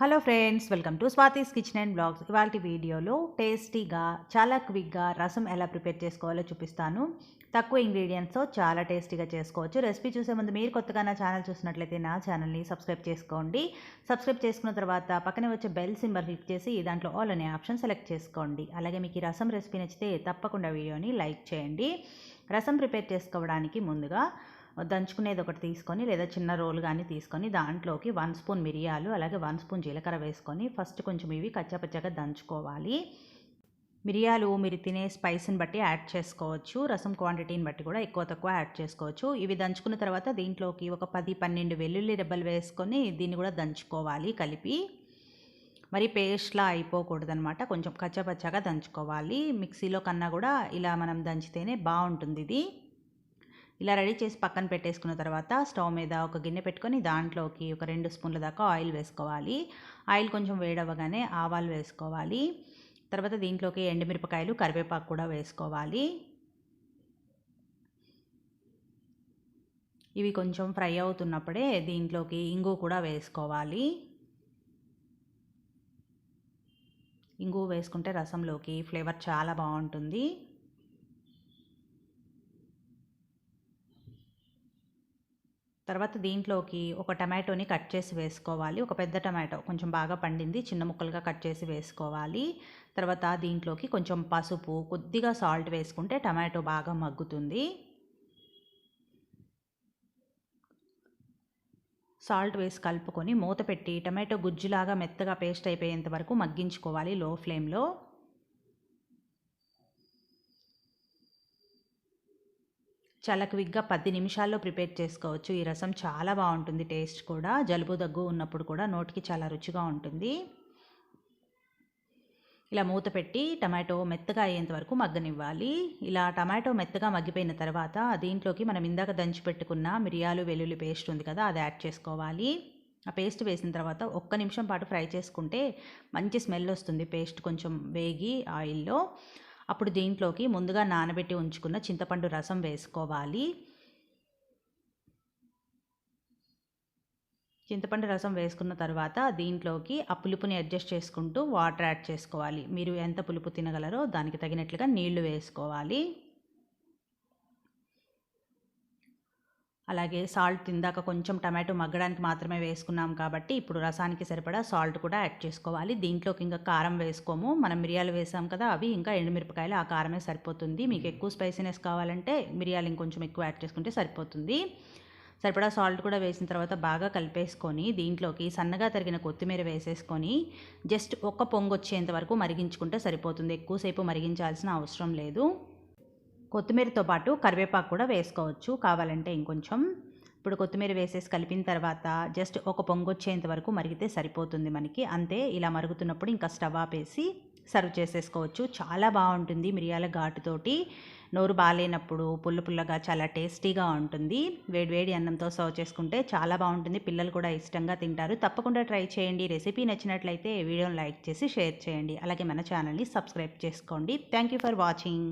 Hello friends welcome to Swathi's kitchen and blogs ఇవాళ వీడియోలో టేస్టీగా చాలా క్విక్గా రసం ఎలా ప్రిపేర్ చేసుకోవాలో చూపిస్తాను. తక్కువ ఇంగ్రీడియంట్స్తో చాలా టేస్టీగా చేసుకోవచ్చు. రెసిపీ చూసే ముందు మీరు కొత్తగా నా ఛానల్ చూసినట్లయితే నా ఛానల్ని సబ్స్క్రైబ్ చేసుకోండి. సబ్స్క్రైబ్ చేసుకున్న తర్వాత పక్కనే వచ్చే బెల్ సింబల్ క్లిక్ చేసి దాంట్లో ఆల్ అనే ఆప్షన్ సెలెక్ట్ చేసుకోండి. అలాగే మీకు ఈ రసం రెసిపీ నచ్చితే తప్పకుండా వీడియోని లైక్ చేయండి. రసం ప్రిపేర్ చేసుకోవడానికి ముందుగా దంచుకునేది ఒకటి తీసుకొని లేదా చిన్న రోల్ కానీ తీసుకొని దాంట్లోకి వన్ స్పూన్ మిరియాలు అలాగే వన్ స్పూన్ జీలకర్ర వేసుకొని ఫస్ట్ కొంచెం ఇవి కచ్చపచ్చగా దంచుకోవాలి. మిరియాలు మీరు తినే స్పైస్ని బట్టి యాడ్ చేసుకోవచ్చు. రసం క్వాంటిటీని బట్టి కూడా ఎక్కువ తక్కువ యాడ్ చేసుకోవచ్చు. ఇవి దంచుకున్న తర్వాత దీంట్లోకి ఒక పది పన్నెండు వెల్లుల్లి రెబ్బలు వేసుకొని దీన్ని కూడా దంచుకోవాలి కలిపి. మరి పేస్ట్లా అయిపోకూడదనమాట కొంచెం కచ్చపచ్చగా దంచుకోవాలి. మిక్సీలో కన్నా కూడా ఇలా మనం దంచితేనే బాగుంటుంది ఇది. ఇలా రెడీ చేసి పక్కన పెట్టేసుకున్న తర్వాత స్టవ్ మీద ఒక గిన్నె పెట్టుకొని దాంట్లోకి ఒక రెండు స్పూన్ల దాకా ఆయిల్ వేసుకోవాలి. ఆయిల్ కొంచెం వేడవ్వగానే ఆవాలు వేసుకోవాలి. తర్వాత దీంట్లోకి ఎండుమిరపకాయలు కరివేపాకు కూడా వేసుకోవాలి. ఇవి కొంచెం ఫ్రై అవుతున్నప్పుడే దీంట్లోకి ఇంగు కూడా వేసుకోవాలి. ఇంగు వేసుకుంటే రసంలోకి ఫ్లేవర్ చాలా బాగుంటుంది. తర్వాత దీంట్లోకి ఒక టమాటోని కట్ చేసి వేసుకోవాలి. ఒక పెద్ద టమాటో కొంచెం బాగా పండింది చిన్న ముక్కలుగా కట్ చేసి వేసుకోవాలి. తర్వాత దీంట్లోకి కొంచెం పసుపు కొద్దిగా సాల్ట్ వేసుకుంటే టమాటో బాగా మగ్గుతుంది. సాల్ట్ వేసి కలుపుకొని మూత పెట్టి టమాటో గుజ్జులాగా మెత్తగా పేస్ట్ అయిపోయేంత వరకు మగ్గించుకోవాలి లో ఫ్లేమ్లో. చాలా క్విక్గా పది నిమిషాల్లో ప్రిపేర్ చేసుకోవచ్చు. ఈ రసం చాలా బాగుంటుంది. టేస్ట్ కూడా. జలుబు దగ్గు ఉన్నప్పుడు కూడా నోటికి చాలా రుచిగా ఉంటుంది. ఇలా మూత పెట్టి టమాటో మెత్తగా అయ్యేంత వరకు మగ్గనివ్వాలి. ఇలా టమాటో మెత్తగా మగ్గిపోయిన తర్వాత దీంట్లోకి మనం ఇందాక దంచి పెట్టుకున్న మిరియాలు వెల్లుల్లి పేస్ట్ ఉంది కదా అది యాడ్ చేసుకోవాలి. ఆ పేస్ట్ వేసిన తర్వాత ఒక్క నిమిషం పాటు ఫ్రై చేసుకుంటే మంచి స్మెల్ వస్తుంది. పేస్ట్ కొంచెం వేగి ఆయిల్లో. అప్పుడు దీంట్లోకి ముందుగా నానబెట్టి ఉంచుకున్న చింతపండు రసం వేసుకోవాలి. చింతపండు రసం వేసుకున్న తర్వాత దీంట్లోకి ఆ పులుపుని అడ్జస్ట్ చేసుకుంటూ వాటర్ యాడ్ చేసుకోవాలి. మీరు ఎంత పులుపు తినగలరో దానికి తగినట్లుగా నీళ్ళు వేసుకోవాలి. అలాగే సాల్ట్ తిందాక కొంచెం టమాటో మగ్గడానికి మాత్రమే వేసుకున్నాం కాబట్టి ఇప్పుడు రసానికి సరిపడా సాల్ట్ కూడా యాడ్ చేసుకోవాలి. దీంట్లోకి ఇంకా కారం వేసుకోము. మనం మిరియాలు వేసాం కదా అవి ఇంకా ఎండుమిరపకాయలు ఆ కారమే సరిపోతుంది. మీకు ఎక్కువ స్పైసీనెస్ కావాలంటే మిరియాలు ఇంకొంచెం ఎక్కువ యాడ్ చేసుకుంటే సరిపోతుంది. సరిపడా సాల్ట్ కూడా వేసిన తర్వాత బాగా కలిపేసుకొని దీంట్లోకి సన్నగా తరిగిన కొత్తిమీర వేసేసుకొని జస్ట్ ఒక్క పొంగు వచ్చేంత వరకు మరిగించుకుంటే సరిపోతుంది. ఎక్కువసేపు మరిగించాల్సిన అవసరం లేదు. కొత్తిమీరతో పాటు కరివేపాకు కూడా వేసుకోవచ్చు. కావాలంటే ఇంకొంచెం. ఇప్పుడు కొత్తిమీర వేసేసి కలిపిన తర్వాత జస్ట్ ఒక పొంగొచ్చేంత వరకు మరిగితే సరిపోతుంది మనకి. అంతే ఇలా మరుగుతున్నప్పుడు ఇంకా స్టవ్ ఆపేసి సర్వ్ చేసేసుకోవచ్చు. చాలా బాగుంటుంది మిరియాల ఘాటుతోటి. నోరు బాగాలేనప్పుడు పుల్ల పుల్లగా చాలా టేస్టీగా ఉంటుంది. వేడివేడి అన్నంతో సర్వ్ చేసుకుంటే చాలా బాగుంటుంది. పిల్లలు కూడా ఇష్టంగా తింటారు. తప్పకుండా ట్రై చేయండి. రెసిపీ నచ్చినట్లయితే వీడియోని లైక్ చేసి షేర్ చేయండి. అలాగే మన ఛానల్ని సబ్స్క్రైబ్ చేసుకోండి. Thank you for watching